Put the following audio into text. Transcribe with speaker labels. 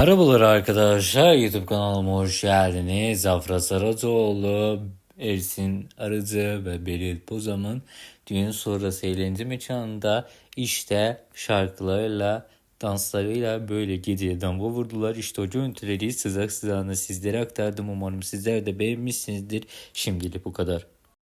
Speaker 1: Merhabalar arkadaşlar YouTube kanalıma hoş geldiniz. Zafra Saracoğlu, Ersin Arıcı ve Beril Bozam'ın düğün sonrası eğlence mekanında işte şarkılarıyla danslarıyla böyle geceye damga vurdular. İşte o görüntüleri sızak sızağına sizlere aktardım. Umarım sizler de beğenmişsinizdir. Şimdilik bu kadar.